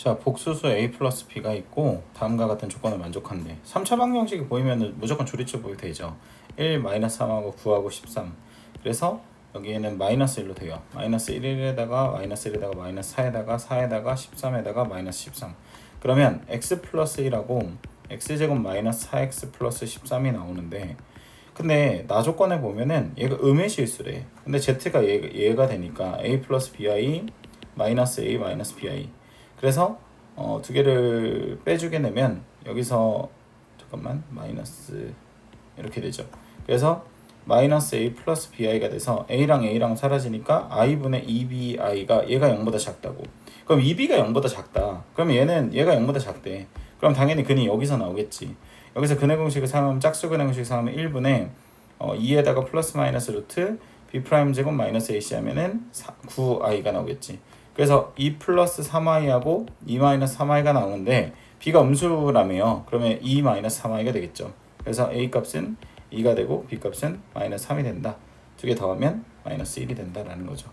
자, 복수수 a 플러스 b가 있고 다음과 같은 조건을 만족한대. 3차 방정식이 보이면 무조건 조리체 보이 되죠. 1 마이너스 3하고 9하고 13. 그래서 여기에는 마이너스 1로 돼요. 마이너스 1에다가 마이너스 1에다가 마이너스 4에다가 4에다가 13에다가 마이너스 13. 그러면 x 플러스 1하고 x제곱 마이너스 4x 플러스 13이 나오는데 근데 나 조건에 보면은 얘가 음의 실수래. 근데 z가 얘, 얘가 되니까 a 플러스 bi 마이너스 a 마이너스 bi. 그래서 어, 두 개를 빼주게 되면 여기서 잠깐만 마이너스 이렇게 되죠. 그래서 마이너스 a 플러스 bi가 돼서 a랑 a랑 사라지니까 i분의 2bi가 얘가 0보다 작다고. 그럼 2b가 0보다 작다. 그러면 얘는 얘가 0보다 작대. 그럼 당연히 근이 여기서 나오겠지. 여기서 근의 공식을 사용하면 짝수 근의 공식 사용하면 1분의 어, 2에다가 플러스 마이너스 루트 b 프라임 제곱 마이너스 ac 하면은 9i가 나오겠지. 그래서 2 플러스 3i하고 2 마이너스 3i가 나오는데 b가 음수라며요. 그러면 2 마이너스 3i가 되겠죠. 그래서 a 값은 2가 되고 b 값은 마이너스 3이 된다. 두 개 더하면 마이너스 1이 된다라는 거죠.